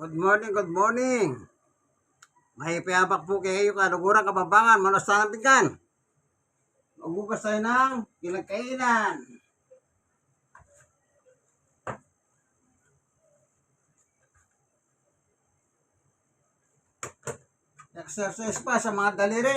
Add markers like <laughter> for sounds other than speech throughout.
Good morning, good morning. May payapak po kayo kaluguran kababangan, ng pinggan. Magugas tayo ng kinagkainan. Exercise pa sa mga daliri.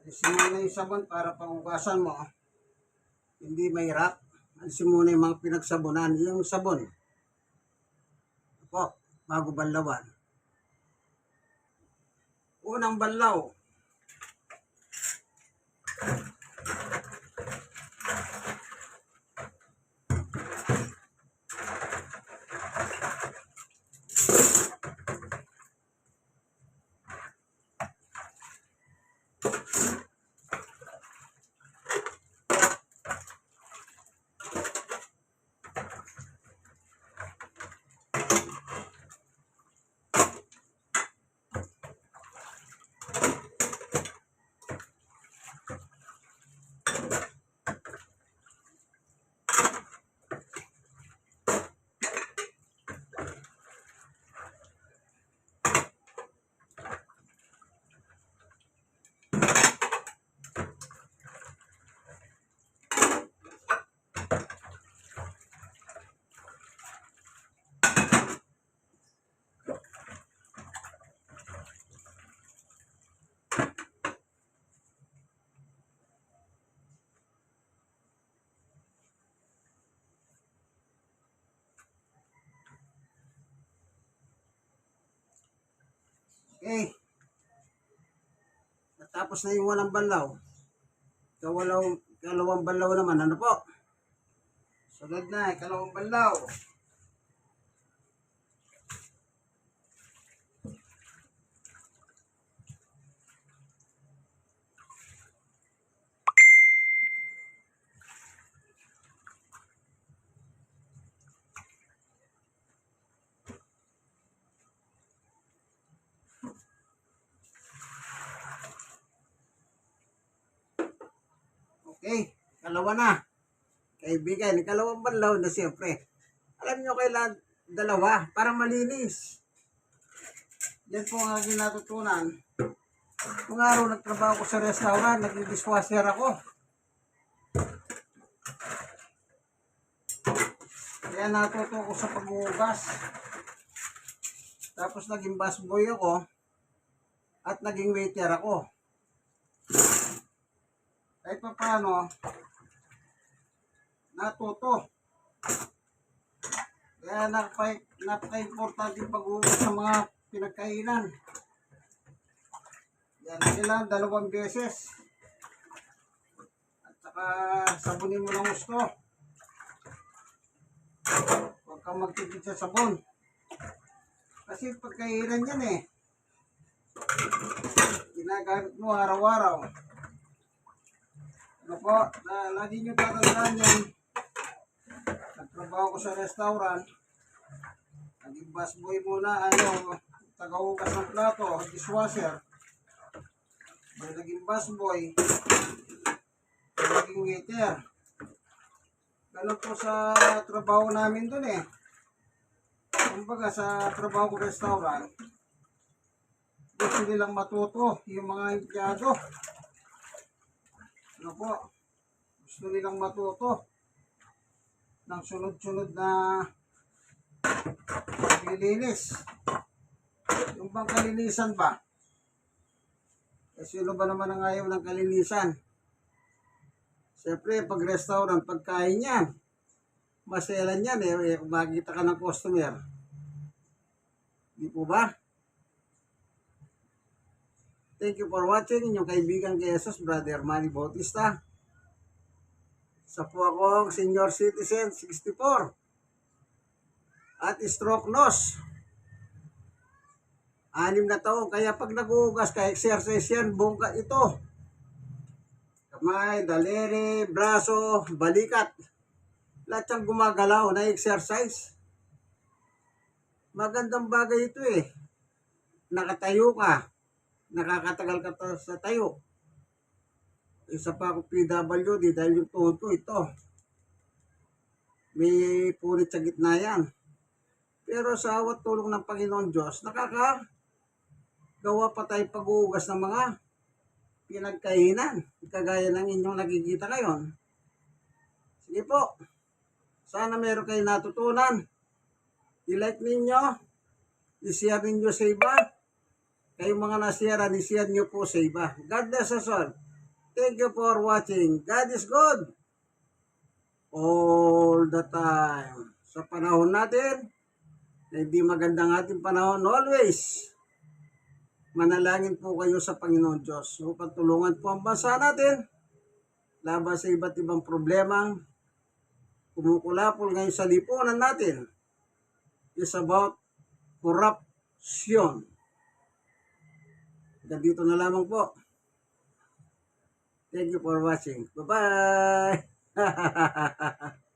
Alisin mo na yung sabon para pangugasan mo. Hindi mahirap. Alisin mo na yung mga pinagsabunan. Yung sabon. Ako, bago banlawan. Unang banlaw. Okay. Natapos na yung walang banlaw. Kawalaw, kalawang banlaw naman. Ano po? Sunod na, ikalawang banlaw. Okay, kalawa na. Kaibigan, ikalawang banlaw na siyempre. Alam nyo kailan dalawa para malinis. Yan po ang aking natutunan. Kung araw nagtrabaho ko sa restaurant, naging dishwasher ako. Kaya natuto ko sa paghugas. Tapos naging busboy ako at naging waiter ako. Kahit pa paano, natuto. Kaya napaka, napaka-importante paghugas sa mga pinagkainan. Yan sila, dalawang beses. At saka sabunin mo ng gusto. Huwag kang magtipid sa sabon. Kasi pagkainan yan eh. Ginagamit mo araw-araw. Ano po, na, lagi nyo tatandaan yan. Nagtrabaho ko sa restaurant. Naging busboy muna, ano, tagahugas ng plato, dishwasher. Nung naging busboy, naging waiter. Ganun po sa trabaho namin dun eh. Kumbaga sa trabaho ko restaurant, gusto nilang matuto yung mga empleyado. Ano po? Gusto nilang matuto ng sunod-sunod na paglilinis. Yung bang kalinisan ba? Eh, sino ba naman ang ayaw ng kalinisan? Siyempre, pag restaurant, pagkain yan, maselan yan eh, eh kung makikita ka ng customer. Di po ba? Thank you for watching. Inyong kaibigan kay Jesus, Brother Manny Bautista. Sa po akong senior citizen, 64. At stroke nose. Anim na taon. Kaya pag nag-uugas ka, exercise yan, buong ka ito. Kamay, daliri, braso, balikat. Lahat siyang gumagalaw na exercise. Magandang bagay ito eh. Nakatayo ka. Nakakatagal ka ta- sa tayo. Isa pa ako PWD dahil yung tuhod ko ito. May punit sa gitna yan. Pero sa awat tulong ng Panginoon Diyos, nakaka gawa pa tayo pag-uugas ng mga pinagkainan. Kagaya ng inyong nakikita ngayon. Sige po. Sana meron kayo natutunan. I-like ninyo. I-share ninyo sa iba. Kayong mga nasira, i-share nyo po sa iba. God bless us all. Thank you for watching. God is good. All the time. Sa panahon natin, na hindi magandang ating panahon, always, manalangin po kayo sa Panginoon Diyos upang tulungan po ang bansa natin laban sa iba't ibang problemang kumukulapol ngayon sa lipunan natin is about corruption. Dito na lamang po. Thank you for watching. Bye-bye! <laughs>